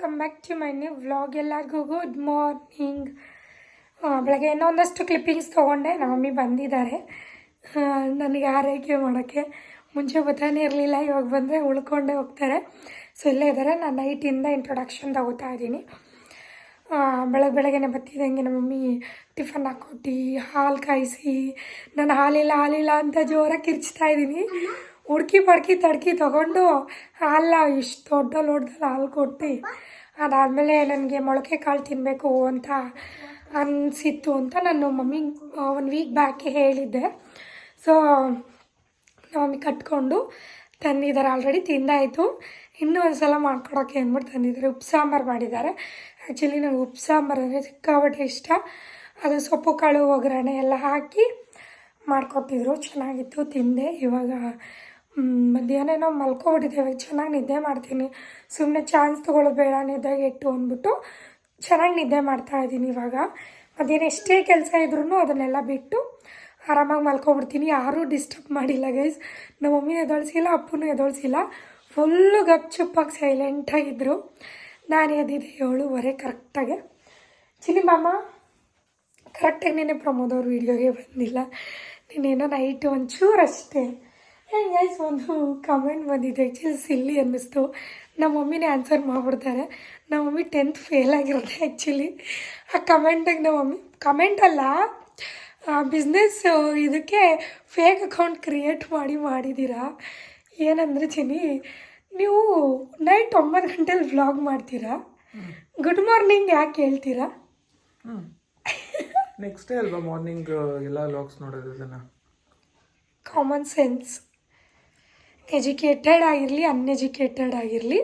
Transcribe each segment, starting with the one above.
Welcome back to my new vlog ಎಲ್ಲರಿಗೂ good morning ಬೆಳಗ್ಗೆ ಇನ್ನೊಂದಷ್ಟು ಕ್ಲಿಪ್ಪಿಂಗ್ಸ್ ತೊಗೊಂಡೆ ನಮ್ಮ ಮಮ್ಮಿ ಬಂದಿದ್ದಾರೆ ನನಗೆ ಆರೈಕೆ ಮಾಡೋಕ್ಕೆ ಮುಂಚೆ ಗೊತ್ತಾನೇ ಇರಲಿಲ್ಲ ಇವಾಗ ಬಂದರೆ ಉಳ್ಕೊಂಡೇ ಹೋಗ್ತಾರೆ. ಸೊ ಇಲ್ಲೇ ಇದ್ದಾರೆ ನಾನು ನೈಟಿಂದ ಇಂಟ್ರೊಡಕ್ಷನ್ ತಗೋತಾ ಇದ್ದೀನಿ. ಬೆಳಗ್ಗೆ ಬೆಳಗ್ಗೆನೆ ಬತ್ತಿದಂಗೆ ನಮ್ಮ ಮಮ್ಮಿ ಟಿಫನ್ ಹಾಕೊಟ್ಟು ಹಾಲು ಕಾಯಿಸಿ ನಾನು ಹಾಲಿಲ್ಲ ಹಾಲಿಲ್ಲ ಅಂತ ಜೋರಾಗಿ ಕಿರ್ಚ್ತಾ ಇದ್ದೀನಿ. ಹುಡ್ಕಿ ಪಡ್ಕಿ ತಡ್ಕಿ ತಗೊಂಡು ಹಾಲ ಇಷ್ಟು ದೊಡ್ಡ ಲೋಟದಲ್ಲಿ ಹಾಲು ಕೊಟ್ಟು. ಅದಾದಮೇಲೆ ನನಗೆ ಮೊಳಕೆ ಕಾಳು ತಿನ್ನಬೇಕು ಅಂತ ಅನಿಸಿತ್ತು ಅಂತ ನಾನು ಮಮ್ಮಿ ಒಂದು ವೀಕ್ ಬ್ಯಾಕೆ ಹೇಳಿದ್ದೆ. ಸೊ ಮಮ್ಮಿ ಕಟ್ಕೊಂಡು ತಂದಿದ್ದಾರೆ ಆಲ್ರೆಡಿ ತಿಂದಾಯಿತು. ಇನ್ನೂ ಒಂದು ಸಲ ಮಾಡ್ಕೊಡೋಕ್ಕೆ ಅಂದ್ಬಿಟ್ಟು ತಂದಿದ್ದಾರೆ. ಉಪ್ಪು ಸಾಂಬಾರು ಮಾಡಿದ್ದಾರೆ. ಆ್ಯಕ್ಚುಲಿ ನನಗೆ ಉಪ್ಪು ಸಾಂಬಾರು ಅಂದರೆ ಸಿಕ್ಕಾಪಟ್ಟೆ ಇಷ್ಟ. ಅದು ಸೊಪ್ಪು, ಕಾಳು, ಒಗ್ಗರಣೆ ಎಲ್ಲ ಹಾಕಿ ಮಾಡ್ಕೊಟ್ಟಿದ್ರು. ಚೆನ್ನಾಗಿತ್ತು, ತಿಂದೆ. ಇವಾಗ ಮಧ್ಯಾಹ್ನ ಏನೋ ಮಲ್ಕೊಬಿಟ್ಟಿದ್ದೇವೆ ಚೆನ್ನಾಗಿ ನಿದ್ದೆ ಮಾಡ್ತೀನಿ. ಸುಮ್ಮನೆ ಚಾನ್ಸ್ ತೊಗೊಳ್ಳೋದು ಬೇಡ ನಿದ್ದೆಗೆ ಇಟ್ಟು ಅಂದ್ಬಿಟ್ಟು ಚೆನ್ನಾಗಿ ನಿದ್ದೆ ಮಾಡ್ತಾ ಇದ್ದೀನಿ ಇವಾಗ. ಮಧ್ಯಾಹ್ನ ಎಷ್ಟೇ ಕೆಲಸ ಇದ್ರೂ ಅದನ್ನೆಲ್ಲ ಬಿಟ್ಟು ಆರಾಮಾಗಿ ಮಲ್ಕೊಬಿಡ್ತೀನಿ ಯಾರೂ ಡಿಸ್ಟರ್ಬ್ ಮಾಡಿಲ್ಲ ಗೈಸ್ ನಮ್ಮ ಮಮ್ಮಿ ಎದೊಳಿಸಿಲ್ಲ, ಅಪ್ಪನೂ ಎದೊಳಿಸಿಲ್ಲ. ಫುಲ್ಲು ಗಪ್ಚುಪ್ಪಾಗಿ ಸೈಲೆಂಟಾಗಿದ್ದರು ನಾನು ಎದ್ದಿದ್ದೆ ಏಳುವರೆ ಕರೆಕ್ಟಾಗೆ ಚಿನಿ ಮಾಮ ಕರೆಕ್ಟಾಗಿ ನೆನೆ ಪ್ರಮೋದ್ ವೀಡಿಯೋಗೆ ಬಂದಿಲ್ಲ. ನೀನೇನೋ ನೈಟ್ ಒಂಚೂರು ಅಷ್ಟೇ. ಗೈಸ್ ಒಂದು ಕಮೆಂಟ್ ಬಂದಿದೆ. ಆ್ಯಕ್ಚುಲಿ ಸಿಲ್ಲಿ ಅನ್ನಿಸ್ತು. ನಮ್ಮ ಮಮ್ಮಿನೇ ಆನ್ಸರ್ ಮಾಡಿಬಿಡ್ತಾರೆ. ನಮ್ಮ ಮಮ್ಮಿ ಟೆಂತ್ ಫೇಲ್ ಆಗಿರುತ್ತೆ ಆ್ಯಕ್ಚುಲಿ ಆ ಕಮೆಂಟಾಗಿ ನಮ್ಮ ಮಮ್ಮಿ ಕಮೆಂಟ್ ಅಲ್ಲ ಬಿಸ್ನೆಸ್ ಇದಕ್ಕೆ ಫೇಕ್ ಅಕೌಂಟ್ ಕ್ರಿಯೇಟ್ ಮಾಡಿ ಮಾಡಿದ್ದೀರಾ? ಏನಂದ್ರೆ ಚಿನಿ ನೀವು ನೈಟ್ ಒಂಬತ್ತು ಗಂಟೆಲಿ ವ್ಲಾಗ್ ಮಾಡ್ತೀರಾ? ಗುಡ್ ಮಾರ್ನಿಂಗ್ ಯಾಕೆ ಹೇಳ್ತೀರಾ? ನೆಕ್ಸ್ಟ್ ಡೇ ಅಲ್ವಾ ಮಾರ್ನಿಂಗ್ ಎಲ್ಲ ವ್ಲಾಗ್ಸ್ ನೋಡೋದು ಕಾಮನ್ ಸೆನ್ಸ್ ಎಜುಕೇಟೆಡ್ ಆಗಿರಲಿ ಅನ್ಎಜುಕೇಟೆಡ್ ಆಗಿರಲಿ,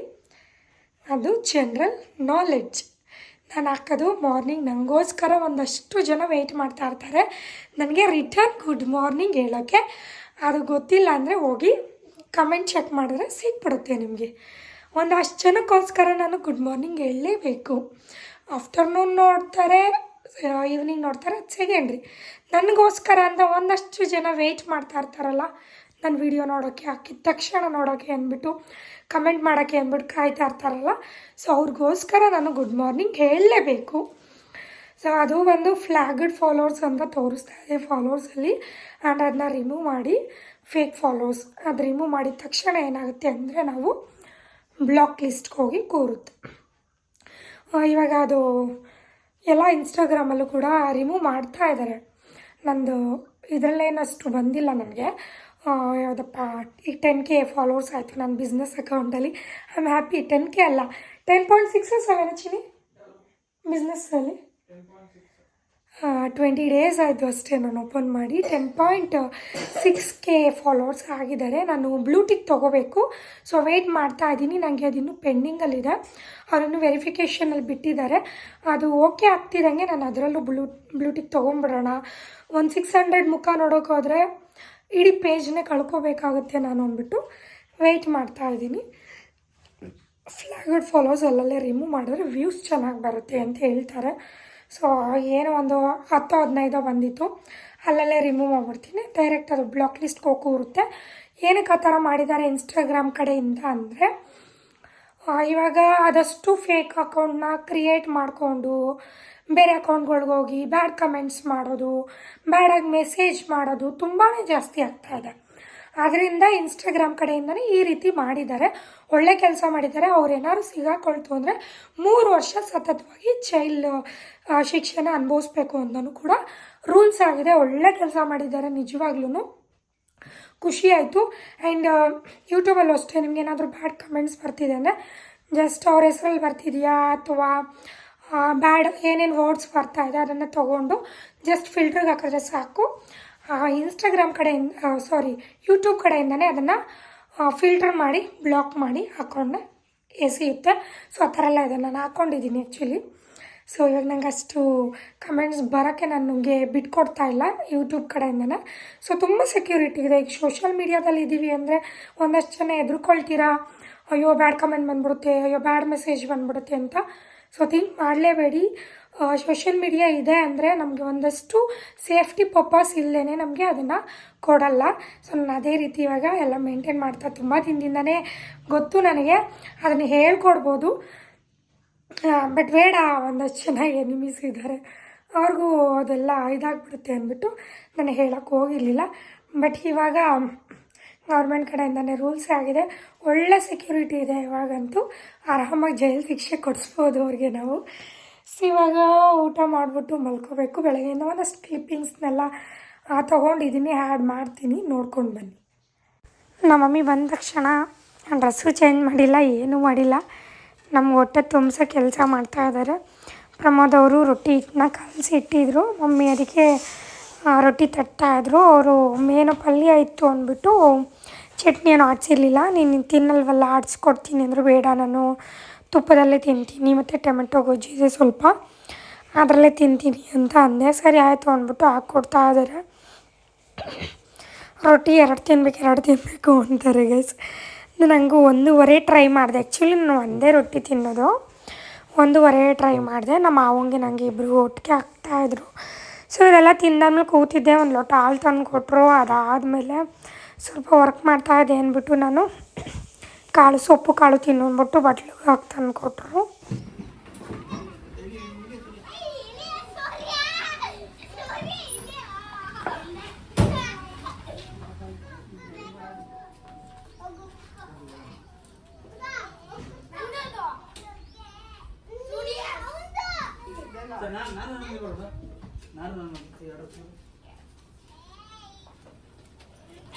ಅದು ಜನರಲ್ ನಾಲೆಡ್ಜ್ ನಾನು ಹಾಕೋದು ಮಾರ್ನಿಂಗ್ ನನಗೋಸ್ಕರ ಒಂದಷ್ಟು ಜನ ವೆಯ್ಟ್ ಮಾಡ್ತಾ ಇರ್ತಾರೆ. ನನಗೆ ರಿಟರ್ನ್ ಗುಡ್ ಮಾರ್ನಿಂಗ್ ಹೇಳೋಕ್ಕೆ ಅದು ಗೊತ್ತಿಲ್ಲ ಅಂದರೆ ಹೋಗಿ ಕಮೆಂಟ್ ಚೆಕ್ ಮಾಡಿದ್ರೆ ಸಿಕ್ಬಿಡುತ್ತೆ ನಿಮಗೆ. ಒಂದಷ್ಟು ಜನಕ್ಕೋಸ್ಕರ ನಾನು ಗುಡ್ ಮಾರ್ನಿಂಗ್ ಹೇಳಲೇಬೇಕು. ಆಫ್ಟರ್ನೂನ್ ನೋಡ್ತಾರೆ ಈವ್ನಿಂಗ್ ನೋಡ್ತಾರೆ, ಅದು ಸೆಕೆಂಡ್ರಿ ನನಗೋಸ್ಕರ ಅಂತ ಒಂದಷ್ಟು ಜನ ವೆಯ್ಟ್ ಮಾಡ್ತಾ ಇರ್ತಾರಲ್ಲ ನನ್ನ ವಿಡಿಯೋ ನೋಡೋಕ್ಕೆ ಹಾಕಿದ ತಕ್ಷಣ ನೋಡೋಕ್ಕೆ ಅಂದ್ಬಿಟ್ಟು ಕಮೆಂಟ್ ಮಾಡೋಕ್ಕೆ ಅಂದ್ಬಿಟ್ಟು ಕಾಯ್ತಾ ಇರ್ತಾರಲ್ಲ? ಸೊ ಅವ್ರಿಗೋಸ್ಕರ ನಾನು ಗುಡ್ ಮಾರ್ನಿಂಗ್ ಹೇಳಲೇಬೇಕು. ಸೊ ಅದು ಒಂದು ಫ್ಲ್ಯಾಗಡ್ ಫಾಲೋವರ್ಸ್ ಅಂತ ತೋರಿಸ್ತಾ ಇದೆ ಫಾಲೋವರ್ಸಲ್ಲಿ ಆ್ಯಂಡ್ ಅದನ್ನ ರಿಮೂವ್ ಮಾಡಿ ಫೇಕ್ ಫಾಲೋವರ್ಸ್ ಅದು ರಿಮೂವ್ ಮಾಡಿದ ತಕ್ಷಣ ಏನಾಗುತ್ತೆ ಅಂದರೆ ನಾವು ಬ್ಲಾಕ್ ಲಿಸ್ಟ್ಗೆ ಹೋಗಿ ಕೂರುತ್ತೆ. ಇವಾಗ ಅದು ಎಲ್ಲ ಇನ್ಸ್ಟಾಗ್ರಾಮಲ್ಲೂ ಕೂಡ ರಿಮೂವ್ ಮಾಡ್ತಾ ಇದ್ದಾರೆ ನಂದು ಇದರಲ್ಲೇನಷ್ಟು ಬಂದಿಲ್ಲ ನನಗೆ. ಯಾವುದಪ್ಪ? ಈಗ ಟೆನ್ ಕೆ ಫಾಲೋವರ್ಸ್ ಆಯಿತು ನನ್ನ ಬಿಸ್ನೆಸ್ ಅಕೌಂಟಲ್ಲಿ I am happy ten K ಅಲ್ಲ. ಟೆನ್ ಪಾಯಿಂಟ್ ಸಿಕ್ಸ್ ಸೆವೆನ್ ಚಿನಿ ಬಿಸ್ನೆಸ್ಸಲ್ಲಿ ಟ್ವೆಂಟಿ ಡೇಸ್ ಆಯಿತು ಅಷ್ಟೇ ನಾನು ಓಪನ್ ಮಾಡಿ. Ten point six K followers ಆಗಿದ್ದಾರೆ. ನಾನು ಬ್ಲೂಟಿಕ್ ತೊಗೋಬೇಕು. ಸೊ ವೆಯ್ಟ್ ಮಾಡ್ತಾ ಇದ್ದೀನಿ. ನನಗೆ ಅದಿನ್ನೂ ಪೆಂಡಿಂಗಲ್ಲಿದೆ ಅವರನ್ನು ವೆರಿಫಿಕೇಷನಲ್ಲಿ ಬಿಟ್ಟಿದ್ದಾರೆ. ಅದು ಓಕೆ ಆಗ್ತಿದ್ದಂಗೆ ನಾನು ಅದರಲ್ಲೂ ಬ್ಲೂ ಬ್ಲೂಟಿಕ್ ತೊಗೊಂಬಿಡೋಣ ಒಂದು ಸಿಕ್ಸ್ ಹಂಡ್ರೆಡ್ ಮುಖ ನೋಡೋಕ್ಕೋದ್ರೆ ಇಡೀ ಪೇಜ್ನೇ ಕಳ್ಕೊಬೇಕಾಗುತ್ತೆ ನಾನು ಅಂದ್ಬಿಟ್ಟು ವೆಯ್ಟ್ ಮಾಡ್ತಾ ಇದ್ದೀನಿ. ಫ್ಲಾಗ್ಡ್ ಫಾಲೋಸ್ ಅಲ್ಲಲ್ಲೇ ರಿಮೂವ್ ಮಾಡಿದ್ರೆ ವ್ಯೂಸ್ ಚೆನ್ನಾಗಿ ಬರುತ್ತೆ ಅಂತ ಹೇಳ್ತಾರೆ. ಸೊ ಏನೋ ಒಂದು ಹತ್ತು, ಹದಿನೈದು ಬಂದಿತ್ತು. ಅಲ್ಲಲ್ಲೇ ರಿಮೂವ್ ಮಾಡ್ಬಿಡ್ತೀನಿ. ಡೈರೆಕ್ಟ್ ಅದು ಬ್ಲಾಕ್ ಲಿಸ್ಟ್ ಕೂರುತ್ತೆ ಏನಕ್ಕೆ ಆ ಥರ ಮಾಡಿದ್ದಾರೆ ಇನ್ಸ್ಟಾಗ್ರಾಮ್ ಕಡೆಯಿಂದ ಅಂದರೆ ಇವಾಗ ಆದಷ್ಟು ಫೇಕ್ ಅಕೌಂಟ್ನ ಕ್ರಿಯೇಟ್ ಮಾಡಿಕೊಂಡು ಬೇರೆ ಅಕೌಂಟ್ಗಳ್ಗೆ ಹೋಗಿ ಬ್ಯಾಡ್ ಕಮೆಂಟ್ಸ್ ಮಾಡೋದು ಬ್ಯಾಡಾಗಿ ಮೆಸೇಜ್ ಮಾಡೋದು ತುಂಬಾ ಜಾಸ್ತಿ ಆಗ್ತಾ ಇದೆ. ಆದ್ದರಿಂದ ಇನ್ಸ್ಟಾಗ್ರಾಮ್ ಕಡೆಯಿಂದನೇ ಈ ರೀತಿ ಮಾಡಿದ್ದಾರೆ. ಒಳ್ಳೆ ಕೆಲಸ ಮಾಡಿದ್ದಾರೆ. ಅವ್ರು ಏನಾದ್ರು ಸಿಗಾಕೊಳ್ತು ಅಂದರೆ ಮೂರು ವರ್ಷ ಸತತವಾಗಿ ಚೈಲ್ಡ್ ಶಿಕ್ಷಣ ಅನುಭವಿಸ್ಬೇಕು ಅಂತಲೂ ಕೂಡ ರೂಲ್ಸ್ ಆಗಿದೆ. ಒಳ್ಳೆ ಕೆಲಸ ಮಾಡಿದ್ದಾರೆ ನಿಜವಾಗ್ಲೂ ಖುಷಿ ಆಯಿತು. ಆ್ಯಂಡ್ ಯೂಟ್ಯೂಬಲ್ಲೂ ಅಷ್ಟೇ ನಿಮ್ಗೆ ಏನಾದರೂ ಬ್ಯಾಡ್ ಕಮೆಂಟ್ಸ್ ಬರ್ತಿದೆ ಅಂದರೆ ಜಸ್ಟ್ ಅವ್ರ ಹೆಸ್ರಲ್ಲಿ ಬರ್ತಿದೆಯಾ ಅಥವಾ ಬ್ಯಾಡ್ ಏನೇನು ವರ್ಡ್ಸ್ ಬರ್ತಾ ಇದೆ ಅದನ್ನು ತೊಗೊಂಡು ಜಸ್ಟ್ ಫಿಲ್ಟ್ರಿಗೆ ಹಾಕಿದ್ರೆ ಸಾಕು. ಇನ್ಸ್ಟಾಗ್ರಾಮ್ ಕಡೆಯಿಂದ ಸಾರಿ ಯೂಟ್ಯೂಬ್ ಕಡೆಯಿಂದನೇ ಅದನ್ನು ಫಿಲ್ಟರ್ ಮಾಡಿ ಬ್ಲಾಕ್ ಮಾಡಿ ಹಾಕೊಂಡೆ ಎಸೆಯುತ್ತೆ ಸೊ ಆ ಥರ ಎಲ್ಲ ಇದೆ ನಾನು ಹಾಕ್ಕೊಂಡಿದ್ದೀನಿ ಆ್ಯಕ್ಚುಲಿ ಸೊ ಇವಾಗ ನಂಗೆ ಅಷ್ಟು ಕಮೆಂಟ್ಸ್ ಬರೋಕ್ಕೆ ನನಗೆ ಬಿಟ್ಕೊಡ್ತಾ ಇಲ್ಲ ಯೂಟ್ಯೂಬ್ ಕಡೆಯಿಂದನೇ. ಸೊ ತುಂಬ ಸೆಕ್ಯೂರಿಟಿ ಇದೆ. ಈಗ ಸೋಷಿಯಲ್ ಮೀಡ್ಯಾದಲ್ಲಿ ಇದ್ದೀವಿ ಅಂದರೆ ಒಂದಷ್ಟು ಜನ ಎದುರ್ಕೊಳ್ತೀರಾ, ಅಯ್ಯೋ ಬ್ಯಾಡ್ ಕಮೆಂಟ್ ಬಂದ್ಬಿಡುತ್ತೆ, ಅಯ್ಯೋ ಬ್ಯಾಡ್ ಮೆಸೇಜ್ ಬಂದ್ಬಿಡುತ್ತೆ ಅಂತ. ಸೊ ಥಿಂಕ್ ಮಾಡಲೇಬೇಡಿ. ಸೋಷಿಯಲ್ ಮೀಡಿಯಾ ಇದೆ ಅಂದರೆ ನಮಗೆ ಒಂದಷ್ಟು ಸೇಫ್ಟಿ ಪರ್ಪಸ್ ಇಲ್ಲದೇ ನಮಗೆ ಅದನ್ನು ಕೊಡಲ್ಲ. ಸೊ ನಾನು ಅದೇ ರೀತಿ ಇವಾಗ ಎಲ್ಲ ಮೇಂಟೈನ್ ಮಾಡ್ತಾ ತುಂಬ ದಿನದಿಂದನೇ ಗೊತ್ತು ನನಗೆ. ಅದನ್ನು ಹೇಳ್ಕೊಡ್ಬೋದು. ಬಟ್ ಬೇಡ, ಒಂದಷ್ಟು ಚೆನ್ನಾಗಿ ಎನಿಮೀಸ್ ಇದ್ದಾರೆ ಅವ್ರಿಗೂ ಅದೆಲ್ಲ ಇದಾಗ್ಬಿಡುತ್ತೆ ಅಂದ್ಬಿಟ್ಟು ನಾನು ಹೇಳೋಕ್ಕೆ ಹೋಗಿರಲಿಲ್ಲ. ಬಟ್ ಇವಾಗ ಗೌರ್ಮೆಂಟ್ ಕಡೆಯಿಂದಲೇ ರೂಲ್ಸ್ ಆಗಿದೆ. ಒಳ್ಳೆ ಸೆಕ್ಯೂರಿಟಿ ಇದೆ ಇವಾಗಂತೂ. ಆರಾಮಾಗಿ ಜೈಲು ಶಿಕ್ಷೆ ಕೊಡಿಸ್ಬೋದು ಅವ್ರಿಗೆ ನಾವು. ಸೊ ಇವಾಗ ಊಟ ಮಾಡಿಬಿಟ್ಟು ಮಲ್ಕೋಬೇಕು. ಬೆಳಗ್ಗೆಯಿಂದ ಒಂದಷ್ಟು ಕ್ಲಿಪ್ಪಿಂಗ್ಸ್ನೆಲ್ಲ ತೊಗೊಂಡಿದ್ದೀನಿ ಆ್ಯಡ್ ಮಾಡ್ತೀನಿ. ನೋಡ್ಕೊಂಡು ಬನ್ನಿ. ನಮ್ಮ ಮಮ್ಮಿ ಬಂದ ತಕ್ಷಣ ಡ್ರೆಸ್ಸು ಚೇಂಜ್ ಮಾಡಿಲ್ಲ, ಏನೂ ಮಾಡಿಲ್ಲ. ನಮ್ಮ ಹೊಟ್ಟೆ ತುಂಬಿಸೋ ಕೆಲಸ ಮಾಡ್ತಾ ಇದ್ದಾರೆ. ಪ್ರಮೋದ್ ಅವರು ರೊಟ್ಟಿ ಹಿಟ್ಟನ್ನ ಕಲಸಿ ಇಟ್ಟಿದ್ರು. ಮಮ್ಮಿ ಅದಕ್ಕೆ ರೊಟ್ಟಿ ತಟ್ಟಾಯಿದ್ರು ಅವರು, ಮೇನು ಪಲ್ಯ ಇತ್ತು ಅಂದ್ಬಿಟ್ಟು ಚಟ್ನಿ ಏನು ಆಡಿಸಿರ್ಲಿಲ್ಲ ನೀನು ತಿನ್ನಲ್ವಲ್ಲ, ಆಡಿಸ್ಕೊಡ್ತೀನಿ ಅಂದರು ಬೇಡ. ನಾನು ತುಪ್ಪದಲ್ಲೇ ತಿಂತೀನಿ, ಮತ್ತು ಟೊಮೆಟೊ ಗೊಜ್ಜಿದೆ ಸ್ವಲ್ಪ. ಅದರಲ್ಲೇ ತಿಂತೀನಿ ಅಂತ ಅಂದೆ. ಸರಿ ಆಯಿತು ಅಂದ್ಬಿಟ್ಟು ಹಾಕ್ಕೊಡ್ತಾ ಇದ್ದಾರೆ ರೊಟ್ಟಿ ಎರಡು ತಿನ್ಬೇಕು, ಎರಡು ತಿನ್ನಬೇಕು ಅಂತಾರೆ ಗೈಸ್ ನನಗೂ ಒಂದೂವರೆ ಟ್ರೈ ಮಾಡಿದೆ. ಆ್ಯಕ್ಚುಲಿ ನಾನು ಒಂದೇ ರೊಟ್ಟಿ ತಿನ್ನೋದು. ಒಂದೂವರೆ ಟ್ರೈ ಮಾಡಿದೆ. ನಮ್ಮ ಮಾವಂಗೆ ನನಗೆ ಇಬ್ಬರು ಒಟ್ಟಿಗೆ ಹಾಕ್ತಾಯಿದ್ರು ಸೊ ಇದೆಲ್ಲ ತಿಂದಾದ್ಮೇಲೆ ಕೂತಿದ್ದೆ. ಒಂದು ಲೋಟ ಹಾಲು ತಂದು ಕೊಟ್ಟರು ಅದಾದಮೇಲೆ ಸ್ವಲ್ಪ ವರ್ಕ್ ಮಾಡ್ತಾ ಇದ್ದೆ ಅಂದ್ಬಿಟ್ಟು ನಾನು ಕಾಳು ಸೊಪ್ಪು, ಕಾಳು ತಿನ್ನು ಅಂದ್ಬಿಟ್ಟು ಬಟ್ಲಿಗೆ ಹಾಕಿ ತಂದು ಕೊಟ್ಟರು.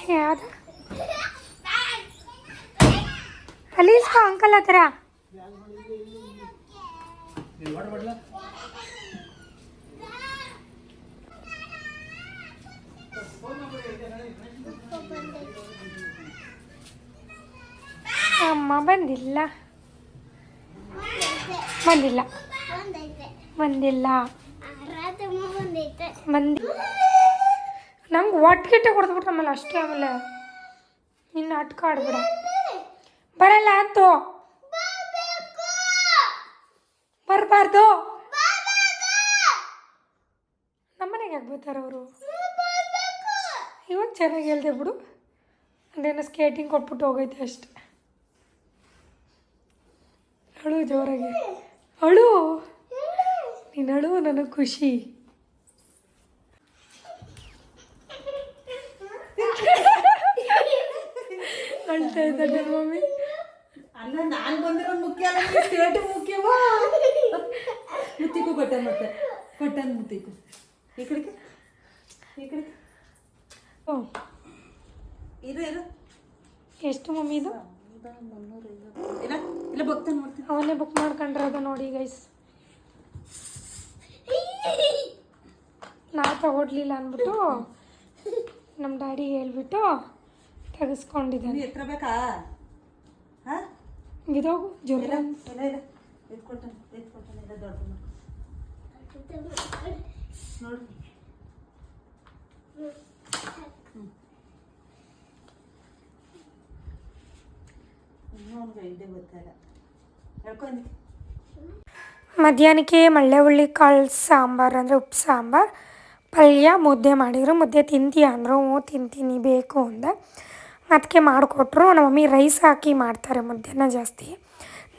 ಯಾವ್ದು ಅಲ್ಲಿ ಅಂಕಲ್ ಹತ್ರ? ಅಮ್ಮ ಬಂದಿಲ್ಲ. ಬಂದಿಲ್ಲ. ಬಂದಿಲ್ಲ. ಬಂದಿ ನಂಗೆ ಒಟ್ಟಿಗೆ ಕೊಡ್ದ್ಬಿಟ್ರೆ ನಮ್ಮಲ್ಲಿ ಅಷ್ಟೇ ಆಮೇಲೆ ನಿನ್ನ ಅಟ್ಕ ಆಡ್ಬಿಡ. ಬರಲ್ಲ ಅಂತು. ಬರಬಾರ್ದು. ನಮ್ಮನೆಗೆ ಯಾಕೆ ಬರ್ತಾರೆ ಅವರು? ಇವಾಗ ಚೆನ್ನಾಗಿ ಹೇಳ್ದೆ ಬಿಡು. ಅದೇನೋ ಸ್ಕೇಟಿಂಗ್ ಕೊಟ್ಬಿಟ್ಟು ಹೋಗೈತೆ ಅಷ್ಟೆ. ಅಳು ಜೋರಾಗಿ. ಅಳು. ನೀನು ಅಳು ನನಗೆ ಖುಷಿ. ಇದ್ದಾರೆ ಮಮ್ಮಿ. ಅಲ್ಲ ನಾನು ಬಂದಿರೋ ಮುಖ್ಯ ಅಲ್ಲ ಸ್ಟೇಟ್ ಮುಖ್ಯವಾ? ಮುತ್ತಿಕ್ಕು ಕೊಟ್ಟೆ ಮತ್ತೆ. ಕೊಟ್ಟನ್ ಮುತ್ತಿಕು ಈ ಕಡೆಗೆ? ಈ ಕಡೆ? ಓ. ಇರು ಇರು. ಎಷ್ಟು ಮಮ್ಮಿ ಇದು? ಇಲ್ಲ ಇಲ್ಲ ಬುಕ್ ನೋಡ್ತೀನಿ ಅವನ್ನೇ ಬುಕ್ ಮಾಡ್ಕೊಂಡಿರೋದು ನೋಡಿ ಗೈಸ್ ನಾ ತಗೊಡ್ಲಿಲ್ಲ ಅಂದ್ಬಿಟ್ಟು ನಮ್ಮ ಡ್ಯಾಡಿ ಹೇಳ್ಬಿಟ್ಟು ತೆಗೆಸ್ಕೊಂಡಿದ್ದಾನೆ. ಎತ್ತರ ಬೇಕಾ? ಹಾ? ಬಿದೋಗು ಜೋರ. ಇಲ್ಲ ಇಲ್ಲ ಎತ್ಕೊಳ್ತಾನೆ ಎತ್ಕೊಳ್ತಾನೆ ಇಲ್ಲ ದೊಡ್ಡ ನೋಡು. ಮಧ್ಯಾಹ್ನಕ್ಕೆ ಮಳ್ಳೆ ಹುಳ್ಳಿ ಕಾಳು ಸಾಂಬಾರು ಅಂದರೆ ಉಪ್ಪು ಸಾಂಬಾರು. ಪಲ್ಯ ಮುದ್ದೆ ಮಾಡಿದರು. ಮುದ್ದೆ ತಿಂತೀಯ ಅಂದರು ತಿಂತೀನಿ ಬೇಕು ಅಂದೆ. ಅದಕ್ಕೆ ಮಾಡಿಕೊಟ್ರು ನಮ್ಮ ಮಮ್ಮಿ ರೈಸ್ ಹಾಕಿ ಮಾಡ್ತಾರೆ ಮುದ್ದೆನ ಜಾಸ್ತಿ.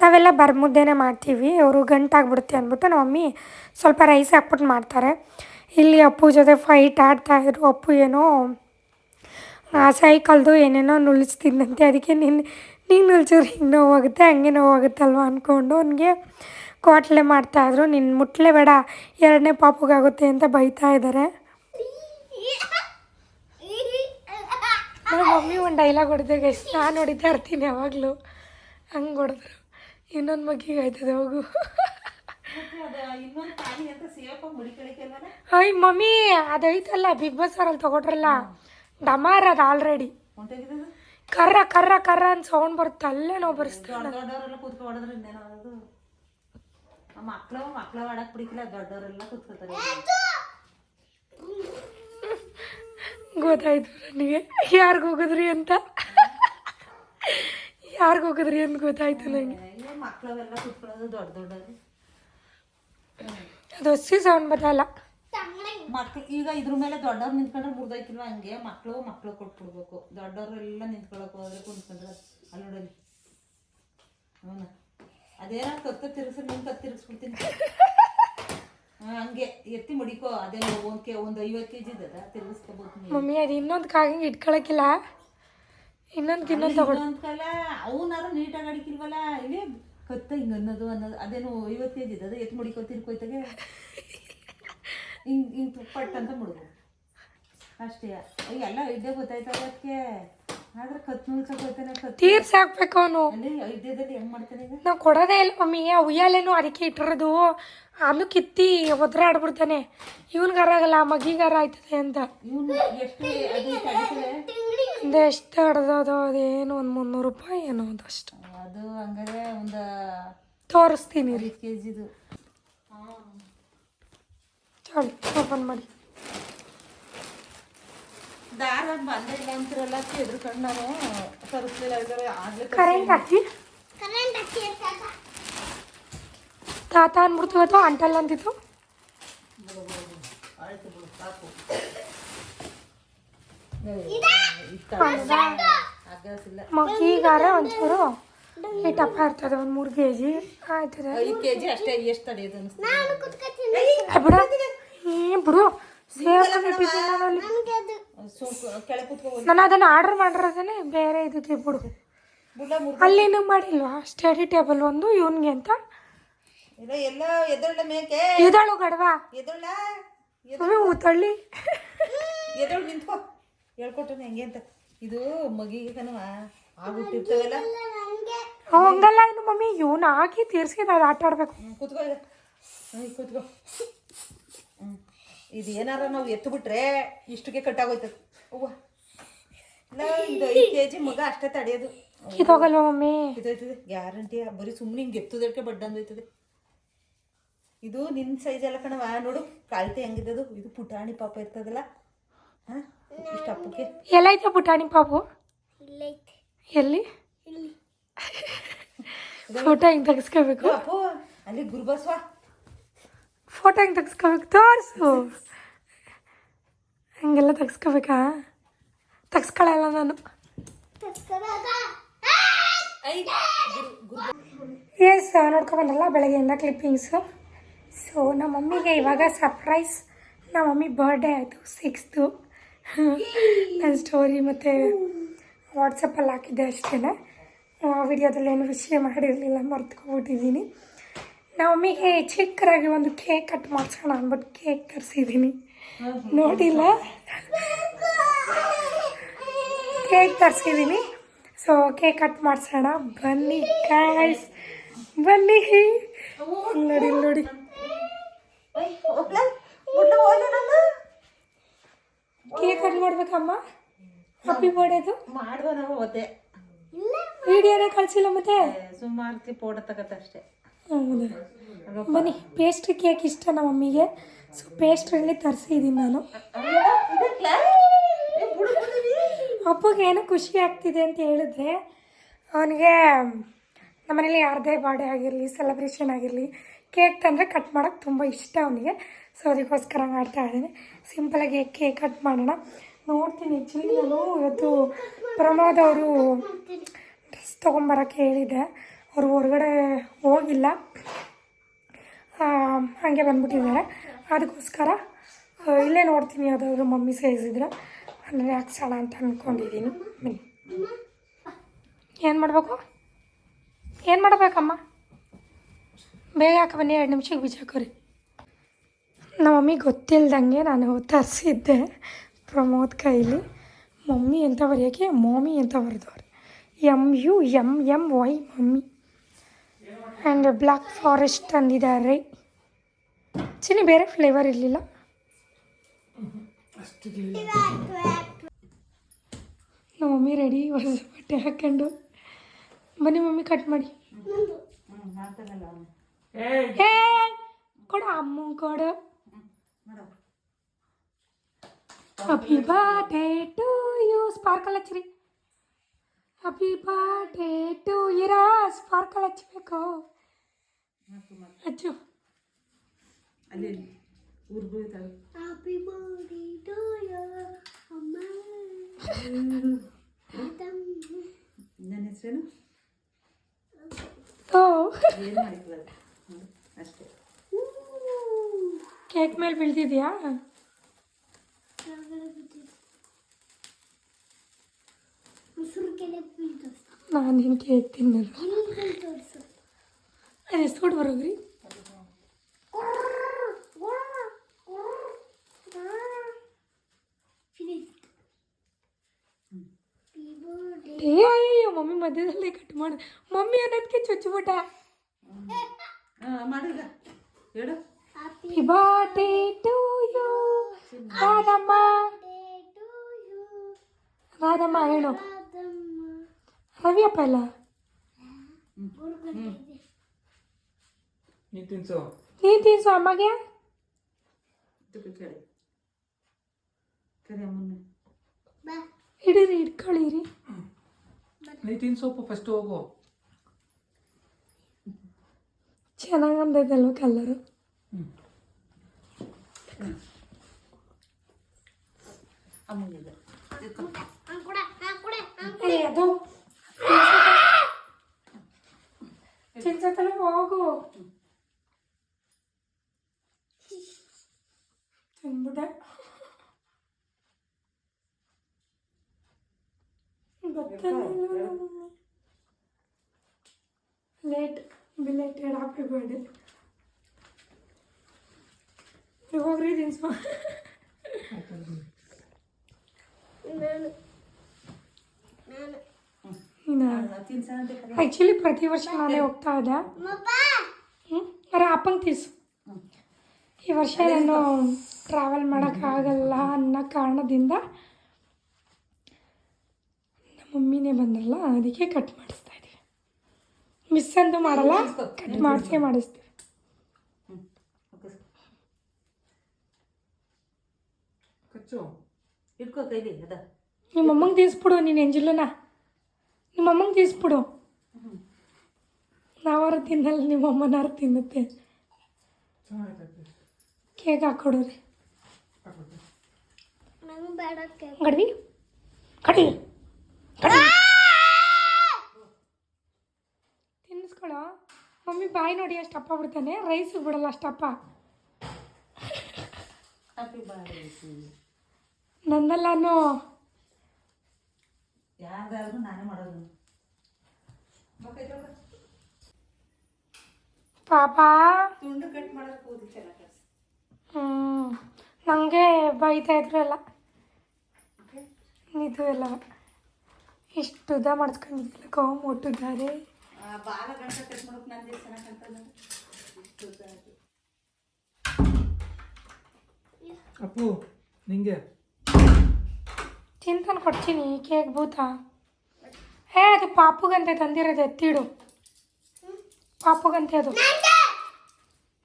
ನಾವೆಲ್ಲ ಬರ್, ಮುದ್ದೆನೇ ಮಾಡ್ತೀವಿ, ಅವರು ಗಂಟಾಗ್ಬಿಡುತ್ತೆ ಅಂದ್ಬಿಟ್ಟು ನಮ್ಮ ಮಮ್ಮಿ ಸ್ವಲ್ಪ ರೈಸ್ ಹಾಕ್ಬಿಟ್ಟು ಮಾಡ್ತಾರೆ. ಇಲ್ಲಿ ಅಪ್ಪು ಜೊತೆ ಫೈಟ್ ಆಡ್ತಾಯಿದ್ರು ಅಪ್ಪು ಏನೋ, ಆ ಸೈಕಲ್ದು ಏನೇನೋ ನುಳಿಸ್ತಿದ್ದಂತೆ ಅದಕ್ಕೆ ನೀನು ನೀನು ನುಲ್ಸಿದ್ರೆ ಹಿಂಗೆ ನೋವಾಗುತ್ತೆ, ಹಂಗೆ ನೋವಾಗುತ್ತಲ್ವ ಅಂದ್ಕೊಂಡು ಅವನಿಗೆ ಕೋಟ್ಲೆ ಮಾಡ್ತಾಯಿದ್ರು ನಿನ್ನ ಮುಟ್ಲೆ ಬೇಡ, ಎರಡನೇ ಪಾಪುಗಾಗುತ್ತೆ ಅಂತ ಬೈತಾ ಇದ್ದಾರೆ ನಮ್ಮ ಮಮ್ಮಿ ಒಂದು ಡೈಲಾಗ್ ಹೊಡೆದೆ ಗೈಸ್ ನಾನು ಹೊಡಿತಾ ಇರ್ತೀನಿ ಯಾವಾಗಲೂ. ಹಂಗೆ ಹೊಡೆದ್ರು. ಇನ್ನೊಂದು ಮಗಿಗೆ ಆಯ್ತದೆ ಹೋಗು. ಅಯ್ಯ ಮಮ್ಮಿ ಅದೈತಲ್ಲ ಬಿಗ್ ಬಾಸ್ ಅವರಲ್ಲಿ ತಗೊಟ್ರಲ್ಲ ಡಮಾರ್ ಅದು ಆಲ್ರೆಡಿ ಕರ್ರ ಕರ್ರ ಕರ್ರ ಅಂತ ಸೌಂಡ್ ಬರುತ್ತೆ ಅಲ್ಲೇ ನಾವು ಬರ್ಸ್ತೀವಿ ಮಕ್ಕಳು ದೊಡ್ಡವರೆಲ್ಲ ಬಿಡಿಕಿಲ್ಲ ಕೂತ್ಕೋತಾರೆ ಗೊತ್ತಾಯ್ತು ನನಗೆ. ಯಾರಿಗೆ ಹೋಗಿದ್ರಿ ಅಂತ? ಯಾರಿಗೆ ಹೋಗಿದ್ರಿ ಅಂತ ಗೊತ್ತಾಯ್ತು ನನಗೆ ಅದು ಹಸಿ ಸೌಂಡ್ ಬರಲ್ಲ ಮಕ್ಳು, ಈಗ ಇದ್ರ ಮೇಲೆ ದೊಡ್ಡವ್ರು ನಿಂತ್ಕೊಂಡ್ರೆ ಮುರ್ದೋಯ್ತಿಲ್ವ ಹಂಗೆ? ಮಕ್ಳು ಮಕ್ಳು ಕೊಟ್ಬಿಡ್ಬೇಕು. ದೊಡ್ಡವರೆಲ್ಲ ನಿಂತ್ಕೊಳಕ್ ಹೋದ್ರೆ ಕುಂತ್ಕೊಂಡ್ರೆ ಅಲ್ಲಿ ಅವನ ಅದೇನೋ ತತ್ತ ತಿರ್ಗಿಸಿ, ನಿನ್ ಕತ್ ತಿರ್ಗಿಸ್ಬಿಡ್ತೀನಿ. ಹಂಗೆ ಎತ್ತಿ ಮುಡಿಕೋ ಅದೇನೋ ಒಂದ್ ಕೆ ಒಂದ್ ಐವತ್ತು ಕೆಜಿ ಇದ್ದದ ತಿರ್ಗಿಸ್ಕೊಬೋದು ಮಮ್ಮಿ ಅದು ಇನ್ನೊಂದು ಕಾಗಿ ಇಟ್ಕೊಳಕಿಲ್ಲ. ಇನ್ನೊಂದು ಇನ್ನೊಂದು ಇನ್ನೊಂದ್ ಕಾಲ ಅವನಾರು ನೀಟಾಗಿ ಅಡಿಕಿಲ್ವಲ್ಲ ಇಲ್ಲಿ ಕತ್ತ ಹಿಂಗೆ ಅನ್ನೋದು ಅನ್ನೋದು ಅದೇನೋ ಐವತ್ತು ಕೆಜಿ ಇದ್ದದ ಎತ್ತಿ ಮುಡಿಕೋ ತಿರ್ಕೋಯ್ತಾಗೆ. ಹಿಂಗ್ ಹಿಂಗ್ ತುಪ್ಪಟ್ಟು ಅಂತ ಮುಡುಗು. ಅಷ್ಟೇ. ಎಲ್ಲ ಇದ್ದೇ ಗೊತ್ತಾಯ್ತಲ್ಲ ಅದಕ್ಕೆ ತೀರ್ಸಿ ಹಾಕ್ಬೇಕು ಅವನು. ನಾವು ಕೊಡೋದೇ ಇಲ್ಲ ಮಮ್ಮಿ ಆ ಉಯ್ಯಾಲೇನು ಅದಕ್ಕೆ ಇಟ್ಟಿರೋದು. ಅದನ್ನು ಕಿತ್ತಿ ಒದ್ರಾಡ್ಬಿಡ್ತಾನೆ ಇವನ್ಗಾರಾಗಲ್ಲ ಮಗಿಗಾರ ಆಯ್ತದೆ ಅಂತ. ಇವನು ಎಷ್ಟು ಹಡ್ದದು ಅದೇನು ಒಂದು ಮುನ್ನೂರು ರೂಪಾಯಿ ಏನೋ ಅದಷ್ಟು ಅದು ಒಂದು ತೋರಿಸ್ತೀನಿ. ರೀ ಐದು ಕೆ ಜಿದು ಚಳಿ ಓಪನ್ ಮಾಡಿ. ದಾರ ಬಂದೇ ಇಲ್ಲ ಅಂತಿರಲ್ಲ ಎದ್ರುಕೊಂಡು ನಾನು ತರಿಸ್ಲಿಲ್ಲ ಇದ್ದಾರೆ ಆಗ್ಲೇ ಕರೆಂಟ್ ಹಾಕಿ ತಾತ ಅಂದ್ಬಿಡ್ತು ಇವತ್ತು ಅಂಟಲ್ಲ ಅಂತಿತ್ತು ಆಯ್ತು ಬಿಡು ಸಾಕು ಅಗ್ಗಸಿಲ್ಲ ಮಗಿಗಾರ ಒಂಚೂರು ಹಿಟ್ಟಪ್ಪ ಇರ್ತದೆ ಒಂದು ಮೂರು ಕೆ ಜಿ ಆಯ್ತದೆ ಐದು ಕೆ ಜಿ ಅಷ್ಟೇ ಎಷ್ಟು ತಡೆಯೋದು ಅನಿಸ್ತದೆ ಏ ಬಿಡು ಏ ಬಿಡು ಸೇಫ್ ಇಟ್ಟಿದ್ದೀನಿ ನಾನು ಅದನ್ನು ಆರ್ಡರ್ ಮಾಡಿರೋದೇ ಬೇರೆ ಇದಕ್ಕೆ ಬಿಡು. ಅಲ್ಲಿನೂ ಮಾಡಿಲ್ವಾ? ಸ್ಟಡಿ ಟೇಬಲ್ ಒಂದು ಇವನ್ಗೆ ಅಂತ? ಎಲ್ಲ ಮೇಕೆ ಇದಳು ಗಡವಾ. ತಳ್ಳಿ ಎದಳು ನಿಂತ್ಕೋ. ಹೇಳ್ಕೊಟ್ಟನೆ ಹೆಂಗೆ ಅಂತ. ಇದು ಮಗಿಗೆ ಕಣವ ಆಗ್ಬಿಟ್ಟಿರ್ತವಲ್ಲ. ಅವ್ ಹಂಗಲ್ಲ ಇನ್ನು ಮಮ್ಮಿ ಇವನು ಹಾಕಿ ತೀರ್ಸಿದ ಅದು ಆಟ ಆಡ್ಬೇಕು. ಕೂತ್ಕೋ. ಈಗ ಕೂತ್ಕೋ. ಹ್ಞೂ ಇದು ಏನಾರ ನಾವು ಎತ್ತು ಬಿಟ್ರೆ ಇಷ್ಟಕ್ಕೆ ಕಟ್ಟಾಗೋಯ್ತದೆ. ಅವ್ವ. ಇಲ್ಲ ಇದು ಐದು ಕೆ ಜಿ ಮಗ ಅಷ್ಟೇ ತಡೆಯೋದು. ಇದೋಗಲ್ವಾ ಮಮ್ಮಿ? ಇದೈತದೆ ಗ್ಯಾರಂಟಿ. ಬರೀ ಸುಮ್ಮನೆ ಹಿಂಗೆ ಎತ್ತುದಕ್ಕೆ ಬಡ್ಡಂದೈತದೆ ಇದು ನಿನ್ನ ಸೈಜ್ ಎಲ್ಲ ಕಣವ ನೋಡು ಕಾಲ್ತೆ ಹೆಂಗಿದ್ದದು. ಇದು ಪುಟಾಣಿ ಪಾಪ ಇರ್ತದಲ್ಲ. ಹಾಂ? ಇಷ್ಟು ಅಪ್ಪಕ್ಕೆ ಎಲ್ಲೈತೆ ಪುಟಾಣಿ ಪಾಪು? ಎಲ್ಲಿ? ಫೋಟೋ ಹಿಂಗೆ ತೆಗಿಸ್ಕೋಬೇಕು? ಅಪ್ಪು ಅಲ್ಲಿ ಗುರುಬಸ್ವ. ಫೋಟೋ ಹೆಂಗೆ ತೆಗ್ಸ್ಕೋಬೇಕು? ತೋರಿಸು. ಹಂಗೆಲ್ಲ ತೆಗ್ಸ್ಕೋಬೇಕಾ? ತೆಗ್ಸ್ಕೊಳ್ಳಲ್ಲ ನಾನು. ಎಸ್ ನೋಡ್ಕೊಬಂದ್ರಲ್ಲ ಬೆಳಗ್ಗೆಯಿಂದ ಕ್ಲಿಪ್ಪಿಂಗ್ಸು ಸೊ ನಮ್ಮ ಮಮ್ಮಿಗೆ ಇವಾಗ ಸರ್ಪ್ರೈಸ್ ನಮ್ಮ ಮಮ್ಮಿ ಬರ್ಡೇ ಆಯಿತು ಸಿಕ್ಸ್ತು ನನ್ನ ಸ್ಟೋರಿ ಮತ್ತು ವಾಟ್ಸಪ್ಪಲ್ಲಿ ಹಾಕಿದ್ದೆ ಅಷ್ಟೇ ವಿಡಿಯೋದಲ್ಲಿ ಏನು ವಿಷಯ ಮಾಡಿರಲಿಲ್ಲ, ಮರ್ತ್ಕೊಬಿಟ್ಟಿದ್ದೀನಿ. ನಮ್ಮ ಮಮ್ಮಿಗೆ ಚಿಕ್ಕರಾಗಿ ಒಂದು ಕೇಕ್ ಕಟ್ ಮಾಡಿಸೋಣ ಅಂದ್ಬಿಟ್ಟು ಕೇಕ್ ತರಿಸಿದ್ದೀನಿ. ನೋಡಿಲ್ಲ? ಕೇಕ್ ತರಿಸಿದ್ದೀನಿ. ಸೊ ಕೇಕ್ ಕಟ್ ಮಾಡಿಸೋಣ. ಬನ್ನಿ ಕಾಯ್ಸ್ ಬನ್ನಿ. ನೋಡಿ ನೋಡಿ. ಕೇಕ್ ಕಟ್ ಮಾಡ್ಬೇಕಮ್ಮ? ಹ್ಯಾಪಿ ಬರ್ಡೇದು ಮಾಡುವ ನಾವು ಅವತ್ತೆ ವಿಡಿಯೋನೇ ಕಳಿಸಿಲ್ಲ ಮತ್ತೆ? ಸುಮಾರು ಫೋಟೋ ತಗತ್ತ ಅಷ್ಟೇ. ಹೌದಾ ಬನ್ನಿ ಪೇಸ್ಟ್ರಿ ಕೇಕ್ ಇಷ್ಟ ನಮ್ಮ ಮಮ್ಮಿಗೆ. ಸೊ ಪೇಸ್ಟ್ರಿಯಲ್ಲಿ ತರಿಸಿದ್ದೀನಿ ನಾನು. ಅಪ್ಪಗೆ ಏನೋ ಖುಷಿ ಆಗ್ತಿದೆ ಅಂತ ಹೇಳಿದ್ರೆ, ಅವನಿಗೆ ನಮ್ಮನೇಲಿ ಯಾರದೇ ಬಾಡೆ ಆಗಿರಲಿ ಸೆಲೆಬ್ರೇಷನ್ ಆಗಿರಲಿ ಕೇಕ್ ತಂದರೆ ಕಟ್ ಮಾಡೋಕ್ಕೆ ತುಂಬ ಇಷ್ಟ ಅವನಿಗೆ. ಸೊ ಅದಕ್ಕೋಸ್ಕರ ಮಾಡ್ತಾ ಇದ್ದೀನಿ. ಸಿಂಪಲಾಗಿ ಕೇಕ್ ಕಟ್ ಮಾಡೋಣ. ನೋಡ್ತೀನಿ ಆ್ಯಕ್ಚುಲಿ ನಾನು ಇವತ್ತು ಪ್ರಮೋದ್ ಅವರು ಡ್ರೆಸ್ ತೊಗೊಂಬರೋಕ್ಕೆ ಹೇಳಿದ್ದೆ. ಅವರು ಹೊರಗಡೆ ಹೋಗಿಲ್ಲ. ಹಾಗೆ ಬಂದ್ಬಿಟ್ಟಿದ್ದಾರೆ. ಅದಕ್ಕೋಸ್ಕರ ಇಲ್ಲೇ ನೋಡ್ತೀನಿ ಯಾವುದಾದ್ರು ಮಮ್ಮಿ ಸೈಜ್ ಇದ್ರೆ. ಅಂದರೆ ಹಾಕ್ಸೋಣ ಅಂತ ಅಂದ್ಕೊಂಡಿದ್ದೀನಿ ಬನ್ನಿ. ಏನು ಮಾಡಬೇಕು? ಏನು ಮಾಡಬೇಕಮ್ಮ? ಬೇಗ ಹಾಕ ಬನ್ನಿ, ಎರಡು ನಿಮಿಷಕ್ಕೆ ಬಿಚ್ಚಾಕೋರಿ ನಮ್ಮ ಮಮ್ಮಿ ಗೊತ್ತಿಲ್ದಂಗೆ ನಾನು ತರಿಸಿದ್ದೆ ಪ್ರಮೋದ್ ಕೈಲಿ. ಮಮ್ಮಿ ಅಂತ ಬರೆಯೋಕ್ಕೆ ಮಮ್ಮಿ ಅಂತ ಬರೆದವ್ರೆ. M U M M Y mummy. And black forest ತಂದಿದ್ದಾರೆ. ಚಿನ್ನಿ ಬೇರೆ ಫ್ಲೇವರ್ ಇರಲಿಲ್ಲ? ನಮ್ಮ ಮಮ್ಮಿ ರೆಡಿ ಹೊಸ ಬಟ್ಟೆ ಹಾಕ್ಕೊಂಡು ಬನ್ನಿ ಮಮ್ಮಿ ಕಟ್ ಮಾಡಿ. ಕೊಡು ಅಮ್ಮ ಕೊಡು. Happy birthday to you sparkle ಹಚ್ಚಿರಿ. Happy birthday to Ira sparkle ಹಚ್ಚಬೇಕು ಹಚ್ಚು ಅಲ್ಲಿ ಊರ್ಗೂ ಇದ್ದಾವೆ ನನ್ನ ಹೆಸರೇನು ಓ ಏನು ಮಾಡಿದ್ವಲ್ಲ ಹ್ಞೂ ಅಷ್ಟೇ ಕೇಕ್ ಮೇಲೆ ಬೀಳ್ತಿದ್ಯಾ ನಾನು ನಿನ್ನ ಕೇಕ್ ತಿನ್ನೋದು ಅದು ಎಸ್ಕೊಂಡು ಬರೋಗ್ರಿ ಏ ಅಯ್ಯೋ ಮಮ್ಮಿ ಮಧ್ಯದಲ್ಲೇ ಕಟ್ ಮಾಡು ಮಮ್ಮಿ ಅನ್ನೋದಕ್ಕೆ ಚುಚ್ಚಿಬಿಟ್ಟ ಹಾಂ ಮಾಡಿದ ಹೇಳು Happy birthday to you, Radhamma Radhamma ಹೇಳು ರವಿಯಪ್ಪ ಇಲ್ಲ ನೀ ತಿನ್ಸು. ನೀನು ತಿನ್ಸು ಅಮ್ಮಗೆ? ಹಿಡೀರಿ ಇಟ್ಕೊಳ್ಳಿರಿ ನೀ ತಿನ್ಸೋಪ್ಪ ಫಸ್ಟ್ ಹೋಗು. ಚೆನ್ನಾಗಿ ಕಲ್ಲರು? ಅಮ್ಮ ಅದು ಚಿನ್ಸತ್ತಲ್ಲ ಹೋಗು ತಿನ್ಬಿಟ್ಟೆ ಲೇಟ್ ಬಿಲೇಟೆಡ್ ಹ್ಯಾಪಿ ಬರ್ಡೇ ನೀವು ಹೋಗ್ರಿ ತಿನ್ಸ್ಮ ನೀನು ತಿನ್ಸೋಣ ಅಂತ ಕರಿ ಆ್ಯಕ್ಚುಲಿ ಪ್ರತಿ ವರ್ಷ ನಾನೇ ಹೋಗ್ತಾ ಇದ್ದೆ. ಹ್ಞೂ ಅರೆ ಅಪ್ಪಂಗೆ ತೀಸು ಈ ವರ್ಷ ನಾನು ಟ್ರಾವೆಲ್ ಮಾಡೋಕ್ಕಾಗಲ್ಲ ಅನ್ನೋ ಕಾರಣದಿಂದ ನಮ್ಮ ಮಮ್ಮಿನೇ ಬಂದ್ರಲ್ಲ ಅದಕ್ಕೆ ಕಟ್ ಮಾಡಿಸ್ತಾ ಇದ್ದೀವಿ. ಮಿಸ್ ಅಂತೂ ಮಾಡಲ್ಲ ಕಟ್ ಮಾಡಿಸೇ ಮಾಡಿಸ್ತೀವಿ. ನಿಮ್ಮ ಅಮ್ಮಂಗೆ ತೀಸ್ಬಿಡು ನೀನು ಎಂಜಲನ ನಿಮ್ಮ ಅಮ್ಮಂಗೆ ತೀಸ್ಬಿಡು ನಾವಾರು ತಿನ್ನಲ್ಲ ನಿಮ್ಮ ಅಮ್ಮನಾರು ತಿನ್ನುತ್ತೆ. ಕೇಕ್ ಹಾಕ್ಕೊಡೋರಿ ಕಡ್ವಿ ಕಡಿ ತಿನ್ನಿಸ್ಕೊಳೋ ಮಮ್ಮಿ ಬಾಯಿ ನೋಡಿ ಅಷ್ಟು ಅಪ್ಪ ಬಿಡ್ತಾನೆ ರೈಸಿಗೆ ಬಿಡಲ್ಲ ಅಷ್ಟಪ್ಪ ನಂದಲ್ಲಾನು ಯಾರ್ದಾದ್ರೂ ನಾನೇ ಮಾಡೋದು. ಪಾಪ? ತುಂಡು ಕಟ್ ಕೂದಲು ಚೆನ್ನಾಗಿ ಹ್ಞೂ ನನಗೆ ಬೈತಾ ಇದ್ರು ಎಲ್ಲ. ಇದು ಎಲ್ಲ. ಇಷ್ಟು ಉದ್ದ ಮಾಡಿಸ್ಕೊಂಡಿದ್ದಿಲ್ಲ ಕೋ ಮುಟ್ಟಿದ್ದಾರೆ ಬಾಲ ಗಂಟ ಕಟ್ ಮಾಡೋಕೆ ನಂದು ಚೆನ್ನಾಗಿ ಇಷ್ಟು ಉದ್ದ ಆಗಿ. ಅಪ್ಪು ನಿಂಗೆ. ಚಿಂತನ್ ಕೊಡ್ತೀನಿ ಕೇಕ್ ಭೂತ ಹೇ ಅದು ಪಾಪುಗಂತೆ ತಂದಿರೋದು ಎತ್ತಿಡು. ಪಾಪುಗಂತೆ ಅದು.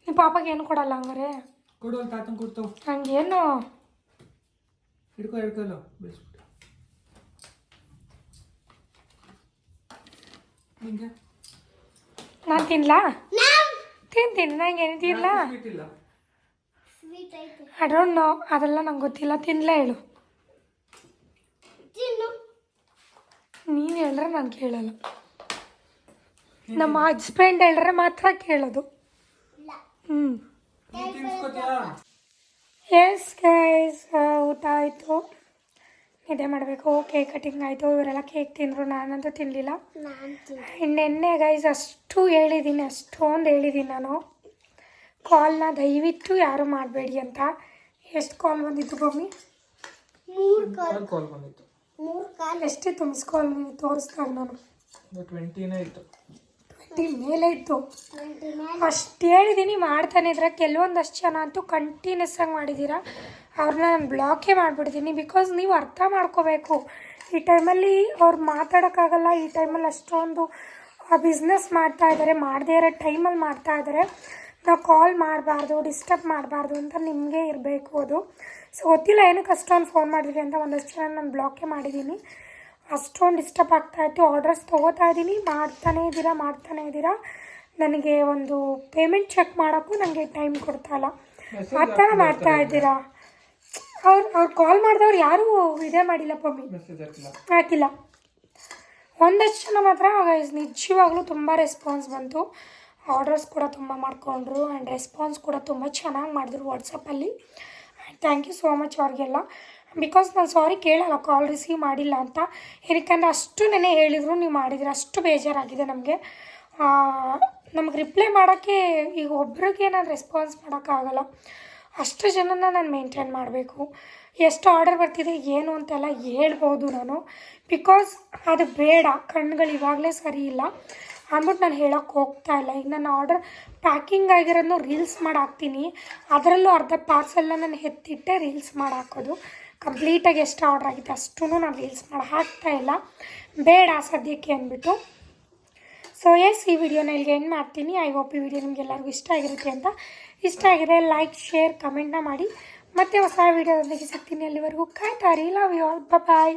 ನೀವು ಪಾಪಗೆ ಏನು ಕೊಡಲ್ಲ ಹಂಗಾರೆ? ಕೊಡು ಅಂತ ತಾತಂಗೆ ಕೊಡ್ತು. ಹಂಗೇನು? ಹಿಡ್ಕೊ ಹಿಡ್ಕೊಲ್ಲ ಬೆಳೆಸ್ಬಿಟ್ಟು ನಿಂಗೆ? ನಾನು ತಿನ್ಲಾ? ತಿಂತೀನಿ ನಂಗೆ ಏನು ತಿನ್ಲಾ? ಐ ಡೋಂಟ್ ನೋ ಅದೆಲ್ಲ ನಂಗೆ ಗೊತ್ತಿಲ್ಲ ತಿನ್ಲಾ ಹೇಳು. ನೀನು ಹೇಳಿದ್ರೆ ನಾನು ಕೇಳಲ್ಲ. ನಮ್ಮ ಹಸ್ಬೆಂಡ್ ಹೇಳ್ರೆ ಮಾತ್ರ ಕೇಳೋದು. ಹ್ಞೂ ಎಸ್ ಗೈಸ್ ಊಟ ಆಯಿತು. ನಿದ್ದೆ ಮಾಡಬೇಕು. ಕೇಕ್ ಕಟಿಂಗ್ ಆಯಿತು. ಇವರೆಲ್ಲ ಕೇಕ್ ತಿಂದರು. ನಾನಂತೂ ತಿನ್ನಲಿಲ್ಲ ನೆನ್ನೆ ಗೈಸ್ ಅಷ್ಟು ಹೇಳಿದ್ದೀನಿ ಅಷ್ಟೊಂದು ಹೇಳಿದ್ದೀನಿ ನಾನು. ಕಾಲ್ನ ದಯವಿಟ್ಟು ಯಾರು ಮಾಡಬೇಡಿ ಅಂತ. ಎಷ್ಟು ಕಾಲ್ ಬಂದಿತ್ತು ಮಮ್ಮಿ ಕಾಲ್ ಕಾಲ್ ಬಂದಿತ್ತು. ಎಷ್ಟಿತ್ತು ಎಷ್ಟೇ ಕಾಲ್ ನೀವು ತೋರಿಸ್ದಾಗ ನಾನು. ಟ್ವೆಂಟಿನೇ ಇತ್ತು. ಟ್ವೆಂಟಿ ಮೇಲೆ ಇತ್ತು. ಅಷ್ಟು ಹೇಳಿದ್ದೀನಿ ಮಾಡ್ತಾನೆ ಇದ್ರೆ. ಕೆಲವೊಂದಷ್ಟು ಜನ ಅಂತೂ ಕಂಟಿನ್ಯೂಸ್ ಆಗಿ ಮಾಡಿದ್ದೀರಾ ಅವ್ರನ್ನ ನಾನು ಬ್ಲಾಕೇ ಮಾಡಿಬಿಡ್ತೀನಿ ಬಿಕಾಸ್ ನೀವು ಅರ್ಥ ಮಾಡ್ಕೋಬೇಕು. ಈ ಟೈಮಲ್ಲಿ ಅವ್ರು ಮಾತಾಡೋಕ್ಕಾಗಲ್ಲ ಈ ಟೈಮಲ್ಲಿ ಅಷ್ಟೊಂದು ಬಿಸ್ನೆಸ್ ಮಾಡ್ತಾ ಇದ್ದಾರೆ ಮಾಡದೇ ಇರೋ ಟೈಮಲ್ಲಿ ಮಾಡ್ತಾ ಇದ್ದಾರೆ ನಾವು ಕಾಲ್ ಮಾಡಬಾರ್ದು ಡಿಸ್ಟರ್ಬ್ ಮಾಡಬಾರ್ದು ಅಂತ ನಿಮಗೆ ಇರಬೇಕು ಅದು. ಸೊ ಗೊತ್ತಿಲ್ಲ ಏನಕ್ಕೆ ಅಷ್ಟೊಂದು ಫೋನ್ ಮಾಡಿದ್ರಿ ಅಂತ ಒಂದಷ್ಟು ಜನ ನಾನು ಬ್ಲಾಕೇ ಮಾಡಿದ್ದೀನಿ ಅಷ್ಟೊಂದು ಡಿಸ್ಟರ್ಬ್ ಆಗ್ತಾಯಿತ್ತು ಆರ್ಡರ್ಸ್ ತೊಗೋತಾ ಇದ್ದೀನಿ. ಮಾಡ್ತಾನೇ ಇದ್ದೀರಾ ಮಾಡ್ತಾನೇ ಇದ್ದೀರಾ ನನಗೆ ಒಂದು ಪೇಮೆಂಟ್ ಚೆಕ್ ಮಾಡೋಕ್ಕೂ ನನಗೆ ಟೈಮ್ ಕೊಡ್ತಾಯಿಲ್ಲ ಆ ಥರ ಮಾಡ್ತಾ ಇದ್ದೀರಾ? ಅವ್ರು ಅವ್ರು ಕಾಲ್ ಮಾಡಿದವ್ರು ಯಾರೂ ಇದೇ ಮಾಡಿಲ್ಲ ಪಮ್ಮಿ. ಹಾಕಿಲ್ಲ. ಒಂದಷ್ಟು ಜನ ಮಾತ್ರ ನಿಜವಾಗ್ಲೂ ತುಂಬ ರೆಸ್ಪಾನ್ಸ್ ಬಂತು. ಆರ್ಡರ್ಸ್ ಕೂಡ ತುಂಬ ಮಾಡಿಕೊಂಡ್ರು. ಆ್ಯಂಡ್ ರೆಸ್ಪಾನ್ಸ್ ಕೂಡ ತುಂಬ ಚೆನ್ನಾಗಿ ಮಾಡಿದ್ರು ವಾಟ್ಸಪ್ಪಲ್ಲಿ ಥ್ಯಾಂಕ್ ಯು ಸೋ ಮಚ್ ಅವ್ರಿಗೆಲ್ಲ. ಬಿಕಾಸ್ ನಾನು ಸಾರಿ ಕೇಳಲ್ಲ ಕಾಲ್ ರಿಸೀವ್ ಮಾಡಿಲ್ಲ ಅಂತ. ಏನಕ್ಕಂದ್ರೆ ಅಷ್ಟು ನೆನೆ ಹೇಳಿದ್ರು ನೀವು ಮಾಡಿದ್ರೆ, ಅಷ್ಟು ಬೇಜಾರಾಗಿದೆ ನಮಗೆ. ನಮ್ಗೆ ರಿಪ್ಲೈ ಮಾಡೋಕ್ಕೆ ಈಗ ಒಬ್ರಿಗೆ ನಾನು ರೆಸ್ಪಾನ್ಸ್ ಮಾಡೋಕ್ಕಾಗಲ್ಲ. ಅಷ್ಟು ಜನನ ನಾನು ಮೇಂಟೈನ್ ಮಾಡಬೇಕು. ಎಷ್ಟು ಆರ್ಡರ್ ಬರ್ತಿದೆ, ಏನು ಅಂತೆಲ್ಲ ಹೇಳ್ಬೋದು ನಾನು. ಬಿಕಾಸ್ ಅದು ಬೇಡ, ಕಣ್ಗಳು ಇವಾಗಲೇ ಸರಿ ಇಲ್ಲ. ಅಂದ್ಬಿಟ್ಟು ನಾನು ಹೇಳೋಕ್ಕೆ ಹೋಗ್ತಾ ಇಲ್ಲ. ಈಗ ನಾನು ಆರ್ಡರ್ ಪ್ಯಾಕಿಂಗ್ ಆಗಿರೋದನ್ನು ರೀಲ್ಸ್ ಮಾಡಿ ಹಾಕ್ತೀನಿ ಅದರಲ್ಲೂ ಅರ್ಧ ಪಾರ್ಸೆಲ್ನ ನಾನು ಎತ್ತಿಟ್ಟೆ ರೀಲ್ಸ್ ಮಾಡಿ ಹಾಕೋದು ಕಂಪ್ಲೀಟಾಗಿ ಎಷ್ಟು ಆರ್ಡರ್ ಆಗಿದೆ ಅಷ್ಟೂ ನಾನು ರೀಲ್ಸ್ ಮಾಡಿ ಹಾಕ್ತಾ ಇಲ್ಲ. ಬೇಡ ಸದ್ಯಕ್ಕೆ ಅಂದ್ಬಿಟ್ಟು. ಸೊ ಎಸ್ ಈ ವಿಡಿಯೋನ ಇಲ್ಲಿಗೆ ಏನು ಮಾಡ್ತೀನಿ. ಐ ಹೋಪ್ ಈ ವಿಡಿಯೋ ನಿಮಗೆಲ್ಲರಿಗೂ ಇಷ್ಟ ಆಗಿರುತ್ತೆ ಅಂತ. ಇಷ್ಟ ಆಗಿದೆ ಲೈಕ್ ಶೇರ್ ಕಮೆಂಟ್ನ ಮಾಡಿ. ಮತ್ತೆ ಹೊಸ ವಿಡಿಯೋದೊಂದಿಗೆ ಸಿಗ್ತೀನಿ. ಅಲ್ಲಿವರೆಗೂ ಕಾಯ್ತಾರಿ ಲವ್ ಯು ಆಲ್ ಬಾಯ್